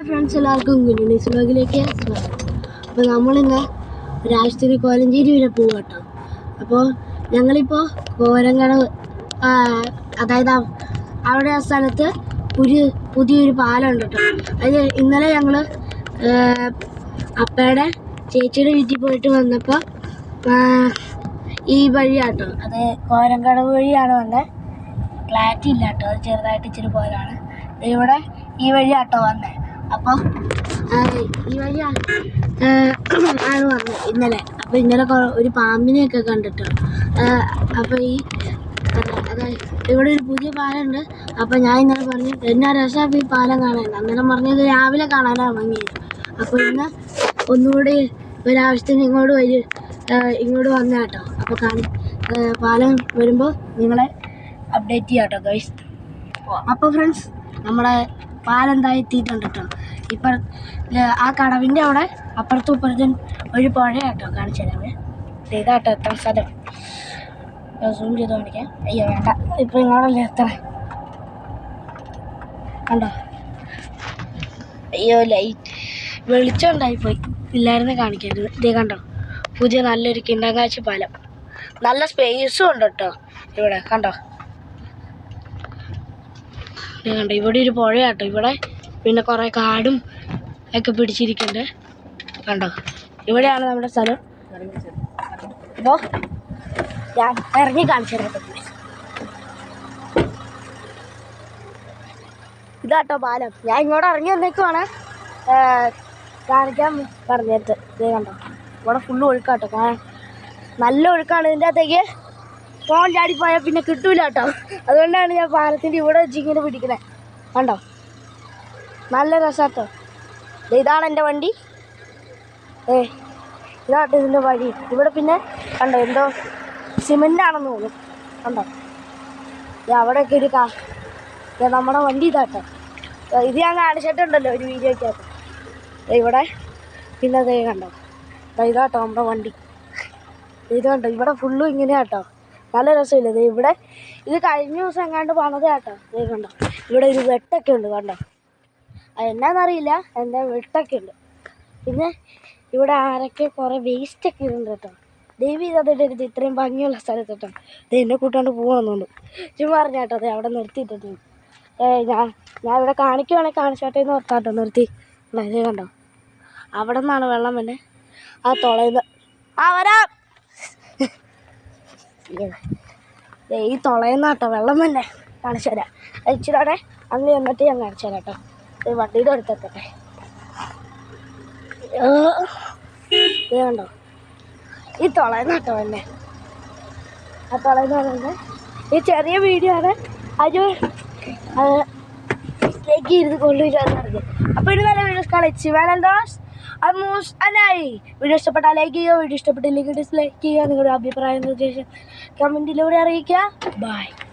Friends എല്ലാവർക്കും good ഗുരുണീസ് വ്ലോഗിലേക്ക് സ്വാഗതം. അപ്പോൾ നമ്മളിന്ന് രാഷ്ട്രീയ കോലഞ്ചേരി വരെ പോകും കേട്ടോ അപ്പോൾ ഞങ്ങളിപ്പോൾ കോരങ്കടവ് ആ, അതായത് അവ- അവിടെ ആ സ്ഥലത്ത് ഒരു പുതിയൊരു പാലം ഉണ്ട് കേട്ടോ അത് ഇന്നലെ ഞങ്ങൾ അപ്പയുടെ ചേച്ചിയുടെ വീട്ടിൽ പോയിട്ട് വന്നപ്പോൾ ഈ വഴിയാട്ടോ. അത് കോരങ്കടവ് വഴിയാണ് വന്നത് ക്ലാറ്റി ഇല്ല കേട്ടോ അത് ചെറുതായിട്ട് ഇച്ചിരി പോലാണ് ഇവിടെ ഈ വഴിയാട്ടോ വന്നേ. അപ്പോൾ ഈ വഴി ആണ് വന്നത് ഇന്നലെ അപ്പോൾ ഇന്നലെ ഒരു പാമ്പിനെയൊക്കെ കണ്ടിട്ടോ. അപ്പോൾ ഈ അതെ, അതായത് ഇവിടെ ഒരു പുതിയ പാലമുണ്ട് അപ്പോൾ ഞാൻ ഇന്നലെ പറഞ്ഞു എന്നാ രസമാണ് ഈ പാലം കാണാൻ. അന്നേരം പറഞ്ഞത് രാവിലെ കാണാനാണ് ഭംഗിയത് അപ്പോൾ ഇന്ന് ഒന്നുകൂടി ഒരാവശ്യത്തിന് ഇങ്ങോട്ട് വരും ഇങ്ങോട്ട് വന്ന കേട്ടോ. അപ്പോൾ കാണി പാലം വരുമ്പോൾ നിങ്ങളെ അപ്ഡേറ്റ് ചെയ്യാം കേട്ടോ ഗൈസ് അപ്പോൾ ഫ്രണ്ട്സ് നമ്മുടെ പാലം എന്താ എത്തിയിട്ടുണ്ട് കേട്ടോ ഇപ്പം ആ കടവിന്റെ അവിടെ അപ്പുറത്തും ഇപ്പുറത്തും ഒരു പുഴ കേട്ടോ കാണിച്ചു തരാമേ ഇതാട്ടോ എത്താൻ സ്ഥലം. സൂം ചെയ്ത് കാണിക്കാം. അയ്യോ വേണ്ട. ഇപ്പം ഇങ്ങോട്ടല്ലേ എത്ര കണ്ടോ? അയ്യോ ലൈറ്റ് വെളിച്ചം ഉണ്ടായിപ്പോയി ഇല്ലായിരുന്നു കാണിക്കരുത്. ഇതേ കണ്ടോ? പുതിയ നല്ലൊരു കിണ്ടങ്കാശി പാലം. നല്ല സ്പേസും ഉണ്ട് കേട്ടോ ഇവിടെ. കണ്ടോ? ദേ കണ്ടോ. ഇവിടെ ഒരു പുഴയാട്ടോ. ഇവിടെ പിന്നെ കുറേ കാടും ഒക്കെ പിടിച്ചിരിക്കുന്നുണ്ട്. കണ്ടോ? ഇവിടെയാണ് നമ്മുടെ സ്ഥലം. അപ്പോൾ ഞാൻ ഇറങ്ങി കാണിച്ചു ഇതാട്ടോ പാലം. ഞാൻ ഇങ്ങോട്ട് ഇറങ്ങി വന്നേക്കുവാണ്. കാണിക്കാൻ പറഞ്ഞിട്ട്. ഇതേ കണ്ടോ? ഇവിടെ ഫുള്ള് ഒഴുക്കാട്ടോ. നല്ല ഒഴുക്കാണ് ഇതിന്റെ അകത്തേക്ക്. ഫോൺ ചാടിപ്പോയാൽ പിന്നെ കിട്ടൂല കേട്ടോ അതുകൊണ്ടാണ് ഞാൻ പാലത്തിന്റെ ഇവിടെ വെച്ച് ഇങ്ങനെ പിടിക്കുന്നത് കണ്ടോ? നല്ല രസാട്ടോ. ഇതാണ് എന്റെ വണ്ടി. ഏ ഇതാട്ടോ ഇതിന്റെ വഴി. ഇവിടെ പിന്നെ കണ്ടോ എന്തോ സിമെന്റ് ആണെന്ന് തോന്നുന്നു. കണ്ടോ? അവിടെ അവിടെയൊക്കെ ഒരു കാ നമ്മുടെ വണ്ടി ഇതാട്ടോ. ഇത് ഞാൻ കാണിച്ചിട്ടുണ്ടല്ലോ ഒരു വീഡിയോയ്ക്കകത്ത്. ഇവിടെ പിന്നെ അതേ കണ്ടോ? ഇതാട്ടോ നമ്മുടെ വണ്ടി. ഇത് കണ്ടോ? ഇവിടെ ഫുള്ളും ഇങ്ങനെയാട്ടോ. നല്ല രസമില്ല? ദേ ഇവിടെ ഇത് കഴിഞ്ഞ ദിവസം എങ്ങാണ്ട് പണത് കേട്ടോ. കണ്ടോ? ഇവിടെ ഒരു വെട്ടൊക്കെ ഉണ്ട് കണ്ടോ? അത് എന്നാന്നറിയില്ല എന്താ വെട്ടൊക്കെ ഉണ്ട്. പിന്നെ ഇവിടെ ആരൊക്കെ കുറേ വേസ്റ്റൊക്കെ ഉണ്ട് കേട്ടോ. ദേവി അതിടരുത് ഇത്രയും ഭംഗിയുള്ള സ്ഥലത്ത് കേട്ടോ. ഇത് എന്നെ കൂട്ടാണ്ട് പോകണമെന്നുണ്ട് ചുമ്മാ പറഞ്ഞ കേട്ടോ അതെ അവിടെ നിർത്തിയിട്ടുണ്ട്. ഏ ഞാൻ ഞാൻ ഇവിടെ കാണിക്കുവാണെങ്കിൽ കാണിച്ചോട്ടെ എന്ന് ഓർത്താട്ടോ നിർത്തി. ഇത് കണ്ടോ? അവിടെ നിന്നാണ് വെള്ളം പിന്നെ ആ തുളയുന്ന. ആ വരാം. ദേ ഈ തുളയുന്ന കേട്ടോ വെള്ളം തന്നെ കാണിച്ചു തരാം. അയച്ചിടാടെ അന്ന് ചെന്നിട്ട് ഞാൻ കാണിച്ചു തരാം കേട്ടോ. വണ്ടിയുടെ അടുത്തെത്തട്ടെ ഇത് ഈ തുളയുന്ന കേട്ടോ തന്നെ. ആ തുളയെന്ന് പറയുന്നത് ഈ ചെറിയ വീഡിയോ ആണ് അത് ലേക്ക് ഇരുന്ന് കൊണ്ടുവരുന്നത് അപ്പോൾ ഒരു നല്ല വീഡിയോസ് കളിച്ച് വേനൽദോസ് അമൂസ് അനായി വീഡിയോ ഇഷ്ടപ്പെട്ടാൽ ലൈക്ക് ചെയ്യുക വീഡിയോ ഇഷ്ടപ്പെട്ടില്ലെങ്കിൽ ഡിസ്ലൈക്ക് ചെയ്യുക നിങ്ങളുടെ അഭിപ്രായം നിർദ്ദേശം കമന്റിലൂടെ അറിയിക്കുക. ബൈ